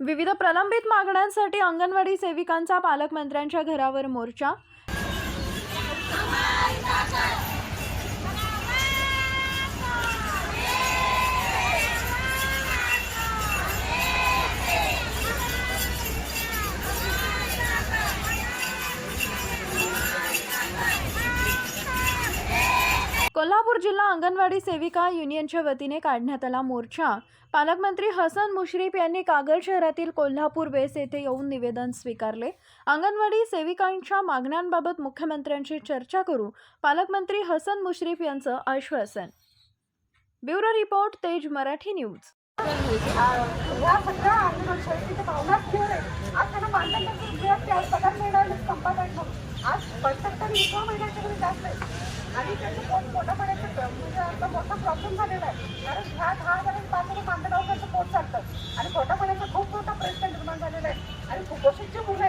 विविध प्रलंबित मागण्यांसाठी अंगणवाडी सेविकांचा पालकमंत्र्यांच्या घरावर मोर्चा कोल्हापूर जिल्हा अंगणवाडी सेविका युनियनच्या वतीने काढण्यात आला मोर्चा. पालकमंत्री हसन मुश्रीफ यांनी कागल शहरातील कोल्हापूर वेस येथे येऊन निवेदन स्वीकारले. अंगणवाडी सेविकांच्या मागण्यांबाबत मुख्यमंत्र्यांशी चर्चा करू पालकमंत्री हसन मुश्रीफ यांचं आश्वासन. ब्युरो रिपोर्ट तेज मराठी न्यूज. आज आणि त्याचं पोट मोठं करायचं म्हणजे आता मोठा प्रॉब्लेम झालेला आहे. कारण ह्या दहा हजारांनी पाच हजार पांधरावकरचं पोट चालतं. आणि पोटापाण्याचा खूप मोठा प्रश्न निर्माण झालेला आहे. आणि कुपोषित जे मुलं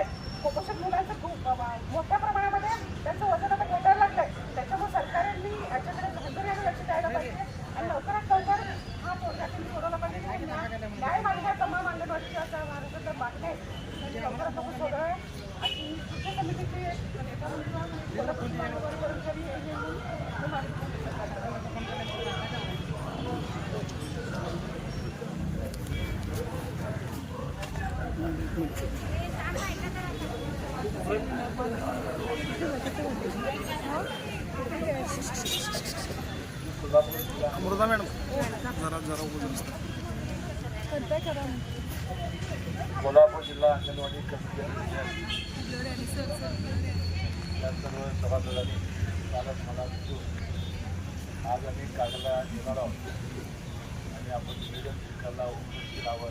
अमृता मॅडम जरा जरा उभं कोल्हापूर जिल्हा अंगणवाडी सर्व सभासदांनी कालच मला आज आम्ही कागला येणार आहोत आणि आपण निवेदन स्वीकारला उपस्थित लावं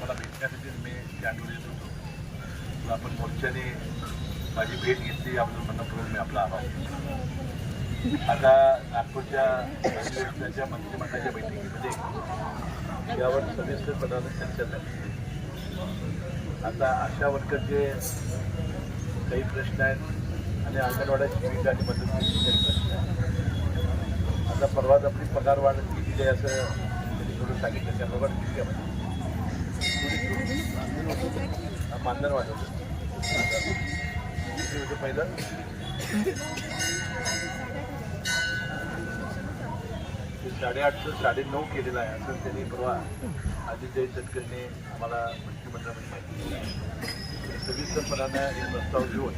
मला भेटण्यासाठी मी कॅन्डोलीत होतो तर आपण मोर्चाने माझी भेट घेतली आपलं म्हणणं मी आपला आभार आता नागपूरच्या अधिवेशनाच्या मंत्रिमंडळाच्या बैठकीमध्ये यावर सविस्तरपणाने चर्चा झाली. आता आशा वर्करचे काही प्रश्न आहेत आणि अंगणवाड्याची सेविका आणि मदत काही प्रश्न आहेत. आता परवाच आपली पगार वाढ केलेली आहे असं त्यांनी थोडं सांगितलं त्याप्रमाणे ठीक आहे मानधन वाढवलं. होतं म्हणजे पहिलं ते साडे नऊ केलेलं आहे. असं त्यांनी परवा आदित्य तटकरने आम्हाला मंत्रिमंडळामध्ये माहिती दिली सविस्तरपणानं हे प्रस्ताव घेऊन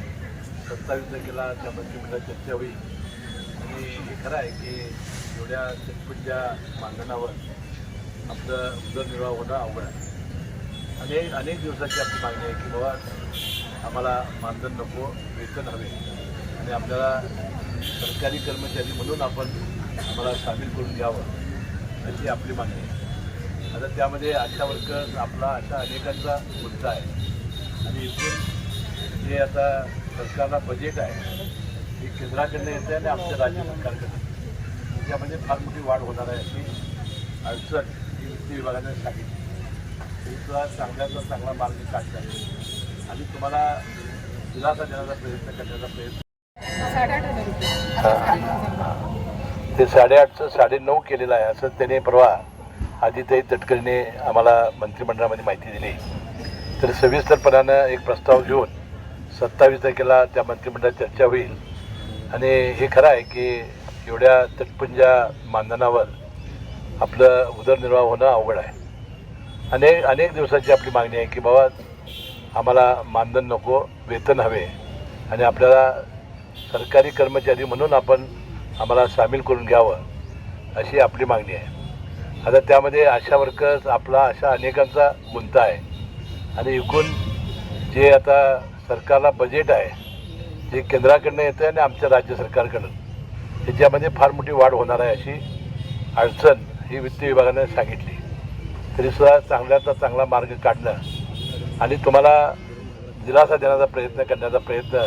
सत्तावीस केला त्या मंत्रिमंडळात चर्चा होईल. आणि हे खरं आहे की एवढ्या चटपटच्या मानधनावर आपलं उदरनिर्वाह होणं अवघड आहे. अनेक अनेक दिवसाची आपली मागणी आहे की बाबा आम्हाला मानधन नको वेतन हवे. आणि आपल्याला सरकारी कर्मचारी म्हणून आपण आम्हाला सामील करून घ्यावं अशी आपली मागणी आहे. आता त्यामध्ये आशा वर्कर आपला अशा अनेकांचा मुद्दा आहे. आणि इथून जे आता सरकारला बजेट आहे हे केंद्राकडनं येतं आणि आमच्या राज्य सरकारकडनं. त्यामध्ये फार मोठी वाढ होणार आहे अशी अडचण ही विभागाने सांगितली. तुला चांगल्याचा चांगला मार्ग काढता येईल आणि तुम्हाला दिलासा देण्याचा प्रयत्न करण्याचा प्रयत्न ते साडेआठचं साडेनऊ केलेलं आहे असं त्याने परवा आदित्य तटकरीने आम्हाला मंत्रिमंडळामध्ये माहिती दिली. तर सविस्तरपणानं एक प्रस्ताव घेऊन सत्तावीस तारखेला त्या मंत्रिमंडळात चर्चा होईल. आणि हे खरं आहे की एवढ्या तटपुंजा मानधनावर आपलं उदरनिर्वाह होणं अवघड आहे. अनेक अनेक दिवसाची आपली मागणी आहे की बाबा आम्हाला मानधन नको वेतन हवे. आणि आपल्याला सरकारी कर्मचारी म्हणून आपण आम्हाला सामील करून घ्यावं अशी आपली मागणी आहे. आता त्यामध्ये आशा वर्कर्स आपला अशा अनेकांचा गुंता आहे. आणि एकूण जे आता सरकारला बजेट आहे जे केंद्राकडनं येतं आणि आमच्या राज्य सरकारकडून त्याच्यामध्ये फार मोठी वाढ होणार आहे अशी अडचण ही वित्त विभागाने सांगितली. तरीसुद्धा चांगल्याचा चांगला मार्ग काढणं आणि तुम्हाला दिलासा देण्याचा प्रयत्न करण्याचा प्रयत्न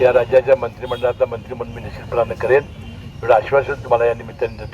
या राज्याच्या मंत्रिमंडळाचा मंत्री म्हणून मी निश्चितपणाने करेन. एवढं आश्वासन तुम्हाला या निमित्ताने देतो.